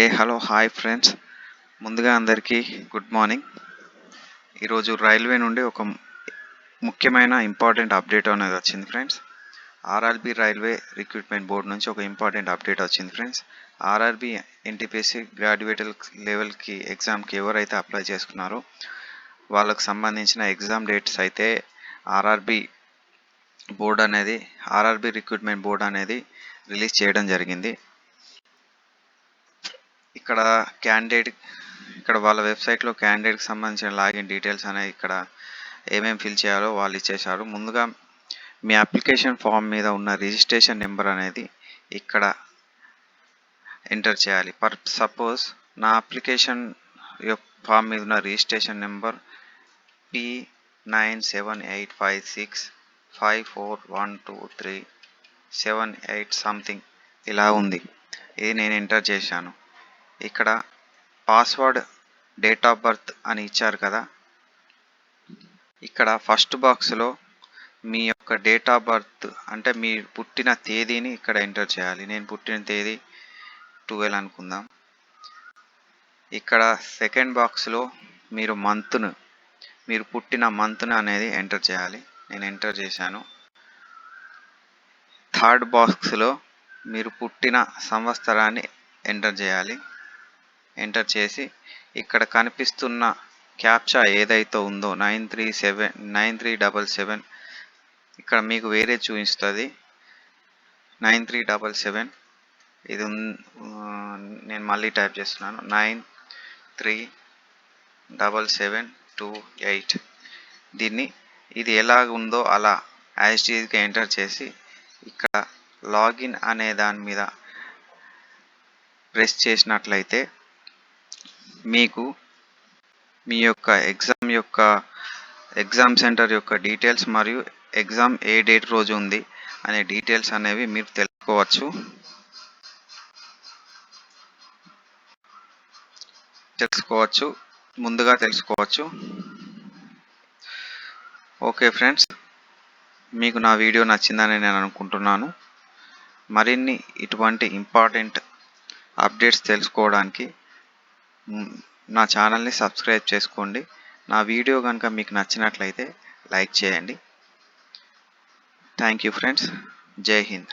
ఏ hello hi friends. ముందుగా అందరికీ good morning. ఈరోజు రైల్వే నుండి ఒక ముఖ్యమైన ఇంపార్టెంట్ అప్డేట్ అనేది వచ్చింది friends. RRB railway recruitment board నుంచి ఒక ఇంపార్టెంట్ అప్డేట్ వచ్చింది ఫ్రెండ్స్. ఆర్ఆర్బి ఎన్టీపీసీ గ్రాడ్యుయేట్ లెవెల్కి ఎగ్జామ్కి ఎవరైతే అప్లై చేసుకున్నారో వాళ్ళకు సంబంధించిన ఎగ్జామ్ డేట్స్ అయితే ఆర్ఆర్బి బోర్డు అనేది ఆర్ఆర్బి రిక్రూట్మెంట్ బోర్డు అనేది రిలీజ్ చేయడం జరిగింది. ఇక్కడ క్యాండిడేట్ ఇక్కడ వాళ్ళ వెబ్సైట్లో క్యాండిడేట్కి సంబంధించిన లాగిన్ డీటెయిల్స్ అనేవి ఇక్కడ ఏమేమి ఫిల్ చేయాలో వాళ్ళు ఇచ్చేశారు. ముందుగా మీ అప్లికేషన్ ఫామ్ మీద ఉన్న రిజిస్ట్రేషన్ నెంబర్ అనేది ఇక్కడ ఎంటర్ చేయాలి. పర్ సపోజ్ నా అప్లికేషన్ ఫామ్ మీద ఉన్న registration number P nine seven eight five six five four one two three seven eight something ఇలా ఉంది. ఇది నేను ఎంటర్ చేశాను. ఇక్కడ పాస్వర్డ్ డేట్ ఆఫ్ బర్త్ అని ఇచ్చారు కదా. ఇక్కడ ఫస్ట్ బాక్స్లో మీ యొక్క డేట్ ఆఫ్ బర్త్ అంటే మీ పుట్టిన తేదీని ఇక్కడ ఎంటర్ చేయాలి. నేను పుట్టిన తేదీ ట్వెల్వ్ అనుకుందాం. ఇక్కడ సెకండ్ బాక్స్లో మీరు మంత్ను మీరు పుట్టిన మంత్ను అనేది ఎంటర్ చేయాలి. నేను ఎంటర్ చేశాను. థర్డ్ బాక్స్లో మీరు పుట్టిన సంవత్సరాన్ని ఎంటర్ చేయాలి. ఎంటర్ చేసి ఇక్కడ కనిపిస్తున్న క్యాప్చా ఏదైతే ఉందో nine three seven nine three double seven ఇక్కడ మీకు వేరే చూపిస్తుంది. నైన్ త్రీ డబల్ సెవెన్ ఇది నేను మళ్ళీ టైప్ చేస్తున్నాను. Nine three double seven two eight. దీన్ని ఇది ఎలా ఉందో అలా యాజ్టీజ్గా ఎంటర్ చేసి ఇక్కడ లాగిన్ అనే దాని మీద ప్రెస్ చేసినట్లయితే మీకు మీ యొక్క ఎగ్జామ్ యొక్క ఎగ్జామ్ సెంటర్ యొక్క డీటెయిల్స్ మరియు ఎగ్జామ్ ఏ డేట్ రోజు ఉంది అనే డీటెయిల్స్ అనేవి మీరు తెలుసుకోవచ్చు. తెలుసుకోవచ్చు. ముందుగా తెలుసుకోవచ్చు. ఓకే ఫ్రెండ్స్ మీకు నా వీడియో నచ్చిందని నేను అనుకుంటున్నాను. మరిన్ని ఇటువంటి ఇంపార్టెంట్ అప్డేట్స్ తెలుసుకోవడానికి నా ఛానల్ని సబ్స్క్రైబ్ చేసుకోండి. నా వీడియో కనుక మీకు నచ్చినట్లయితే లైక్ చేయండి. థ్యాంక్ యూ ఫ్రెండ్స్ జై హింద్